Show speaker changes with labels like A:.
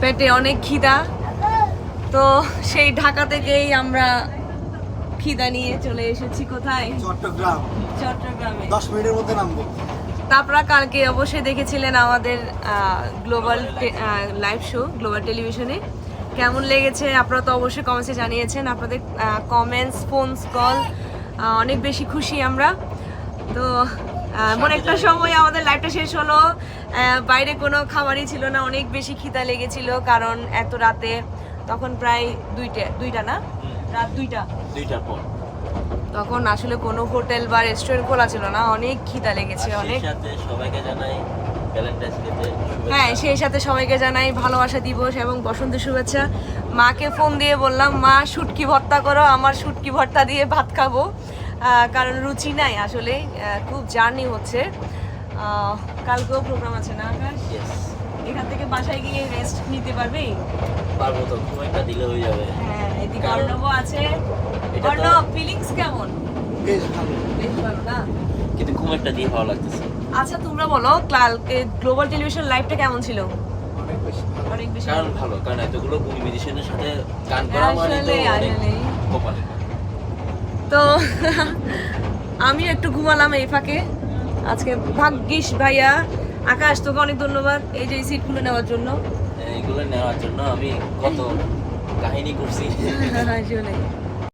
A: পেটে অনেক খিদা। তো সেই ঢাকা থেকেই আমরা খিদা নিয়ে চলে এসেছি কোথায়?
B: চট্টগ্রাম।
A: চট্টগ্রামে।
B: দশ মিনিটের মধ্যে নামবো।
A: তারপরা কালকে অবশ্যই দেখেছিলেন আমাদের গ্লোবাল লাইভ শো গ্লোবাল টেলিভিশনে কেমন লেগেছে? আপনারা তো অবশ্যই কমেন্টসে জানিয়েছেন। আপনাদের কমেন্টস ফোনস কল অনেক বেশি খুশি আমরা। তো এমন একটা সময় আমাদের লাইভটা শেষ হলো। বাইরে কোনো খাবারই ছিল না অনেক বেশি খিদা লেগেছিল কারণ এত রাতে তখন প্রায় দুইটা দুইটা না? রাত দুইটা।
C: দুইটার পর।
A: তখন আসলে কোনো হোটেল বা রেস্টুরেন্ট খোলা ছিল না অনেক খিদা লেগেছে অনেক।
C: সবাইকে জানাই
A: হ্যাঁ সেই সাথে সবাইকে জানাই ভালোবাসা দিবস এবং বসন্ত শুভেচ্ছা। মাকে ফোন দিয়ে বললাম মা শুটকি ভর্তা করো আমার শুটকি ভর্তা দিয়ে ভাত খাব। কারণ রুচি নাই আসলে খুব জার্নি হচ্ছে। কালকেও প্রোগ্রাম আছে না আকাশ? এখান থেকে বাসায় গিয়ে রেস্ট নিতে পারবে?
C: পারব তো খুব একটা দিলে হয়ে যাবে।
A: হ্যাঁ এদিকে অর্ণবও আছে। অর্ণব ফিলিংস কেমন?
B: বেশ ভালো।
A: বেশ ভালো না?
C: কিন্তু খুব একটা দিয়ে ভালো লাগতেছে।
A: আচ্ছা তোমরা বলো কালকে গ্লোবাল টেলিভিশন লাইভটা কেমন ছিল?
B: অনেক বেশি ভালো।
C: কারণ
A: ভালো।
C: ভালো কারণ এতগুলো মিউজিশিয়ানের সাথে গান করা মানে তো অনেক কপালে
A: তো আমি একটু ঘুমালাম এই ফাঁকে। আজকে ভাগ্যিস ভাইয়া আকাশ তোকে অনেক ধন্যবাদ এই যে সিট সিটগুলো নেওয়ার জন্য।
C: এইগুলো নেওয়ার জন্য আমি কত কাহিনী করছি।
A: আসলে